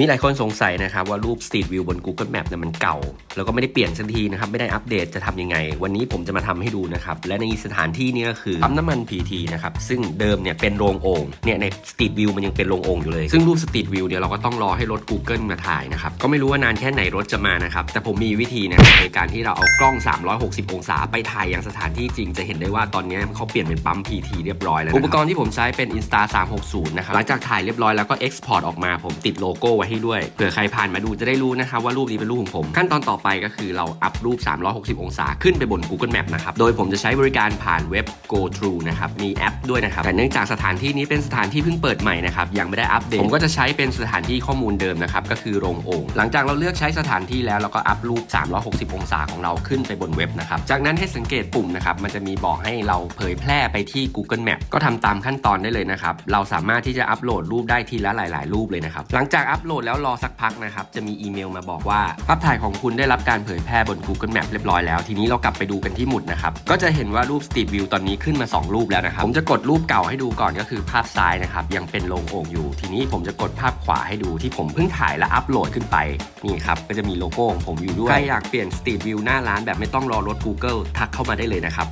มีหลายคนสงสัยนะครับว่ารูป Street View บน Google Map เนี่ยมันเก่า แล้วก็ไม่ได้เปลี่ยนสักทีนะครับ ไม่ได้อัปเดตจะทำยังไง วันนี้ผมจะมาทำให้ดูนะครับ และในสถานที่นี้ก็คือปั๊มน้ำมัน PT นะครับ ซึ่งเดิมเนี่ยเป็นโรงโอ่งเนี่ยใน Street View มันยังเป็นโรงโอ่งอยู่เลย ซึ่งรูป Street View เนี่ยเราก็ต้องรอให้รถ Google มาถ่ายนะครับ ก็ไม่รู้ว่านานแค่ไหนรถจะมานะครับ แต่ผมมีวิธีนะครับในการที่เราเอากล้อง 360 องศาไปถ่ายยังสถานที่จริง จะเห็นได้ว่าตอนนี้เขาเปลี่ยนเป็นปั๊ม PT เรียบร้อยแล้วอุปกรณ์ที่ผมใช้เป็น Insta 360นะครับหลังจากถ่ายเรียบร้อยแล้วก็ Export ออกมาผมติดโลโก้ไว้ให้ด้วยเผื่อใครผ่านมาดูจะได้รู้นะครับว่ารูปนี้เป็นรูปของผม ขั้นตอนต่อไปก็คือเราอัพรูป 360 องศาขึ้นไปบน Google Map นะครับโดยผมจะใช้บริการผ่านเว็บ Go True นะครับมีแอปด้วยนะครับแต่เนื่องจากสถานที่นี้เป็นสถานที่เพิ่งเปิดใหม่นะครับยังไม่ได้อัปเดตผมก็จะใช้เป็นสถานที่ข้อมูลเดิมนะครับก็คือโรงโอ่งหลังจากเราเลือกใช้สถานที่แล้วเราก็อัพรูป 360 องศาของเราขึ้นไปบนเว็บนะครับจากนั้นให้สังเกตปุ่มนะครับมันจะมีบอกให้เราเผยแพร่ไปที่ Google Map ก็ทำตามขั้นตอนได้เลยนะครับเราสามารถที่จะอัปโหลดรูปได้ทีละหลาย ๆ รูปเลยนะครับหลังจากอัปโหลดแล้วรอสักพักนะครับ จะมีอีเมลมาบอกว่าภาพถ่ายของคุณได้รับการเผยแพร่บน Google Map เรียบร้อยแล้ว ทีนี้เรากลับไปดูกันที่หมุดนะครับ ก็จะเห็นว่ารูป Street View ตอนนี้ขึ้นมา 2 รูปแล้วนะครับ ผมจะกดรูปเก่าให้ดูก่อนก็คือภาพซ้ายนะครับ ยังเป็นโลงโอ่งอยู่ ทีนี้ผมจะกดภาพขวาให้ดูที่ผมเพิ่งถ่ายและอัปโหลดขึ้นไป นี่ครับ ก็จะมีโลโก้ของผมอยู่ด้วย ใครอยากเปลี่ยน Street View หน้าร้านแบบไม่ต้องรอรถ Google ทักเข้ามาได้เลยนะครับ